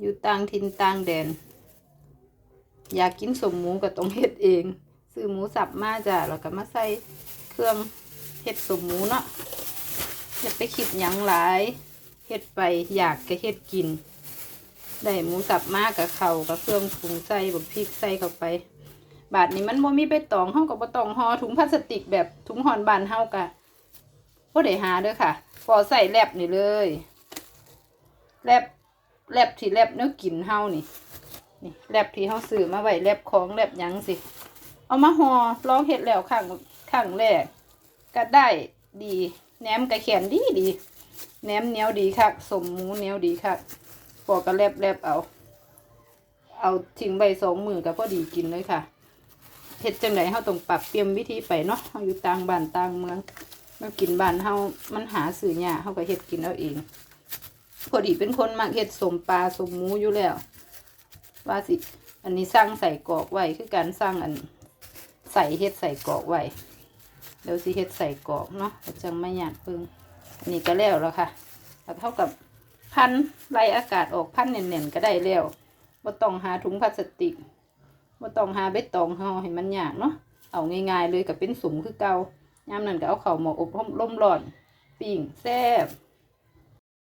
อยู่ต่างถิ่นต่างแดน อยากกินสมหมูก็ต้องเฮ็ดเองซื้อหมูสับมาจ้ะแล้วก็มาใส่เครื่องเฮ็ดสมหมูเนาะอย่าไปคิดยังหลายเฮ็ดไปอยากก็เฮ็ดกิน ได้หมูสับมากกับเขากับเครื่องปรุงใส่บักพริกใส่เข้าไป บาทนี้มันบ่มีใบตองเฮาก็บ่ตองห่อถุงพลาสติกแบบถุงห่อนบานเฮากะบ่ได้หาเด้อค่ะพอใส่แลบนี่เลยแลบ แลบที่แลบเนื้อกินเฮานี่ นี่แลบที่เฮาซื้อมาไว้แลบของแลบยังสิ เอามาห่อลองเฮ็ดแล้วครั้งครั้งแรกก็ได้ดีแหนมกระแขนดีดีแหนมเนียวดีคักสมหมูเนียวดีคักพอกก็แลบแลบเอา เอาทิ้งใบสองมือก็พอดีกินเลยค่ะเฮ็ดจังไดเฮาต้องปรับเปลี่ยนวิธีไปเนาะเฮาอยู่ต่างบ้านต่างเมืองมากินบ้านเฮามันหาซื้อยากเฮาก็เฮ็ดกินเอาเอง พอดีเป็นคนมักเฮ็ดสมปลาสมหมูอยู่แล้ว ว่าสิ อันนี้สร้างใส่กรอกไว้คือการสร้างอันใส่เฮ็ดใส่กรอกไว้เดี๋ยวสิเฮ็ดใส่กรอกเนาะจังไม่อยากเพิ่งอันนี้ก็แล้วแล้วค่ะแล้วเท่ากับพันไล่อากาศออกพันเน่นๆก็ได้แล้วบ่ต้องหาถุงพลาสติกบ่ต้องหาเบ็ดตองห่อให้มันยากเนาะเอาง่ายๆเลยก็เป็นสุมคือเกายามนั้นก็เอาเข้าหมอกอบลมร้อนปิ้งแซ่บ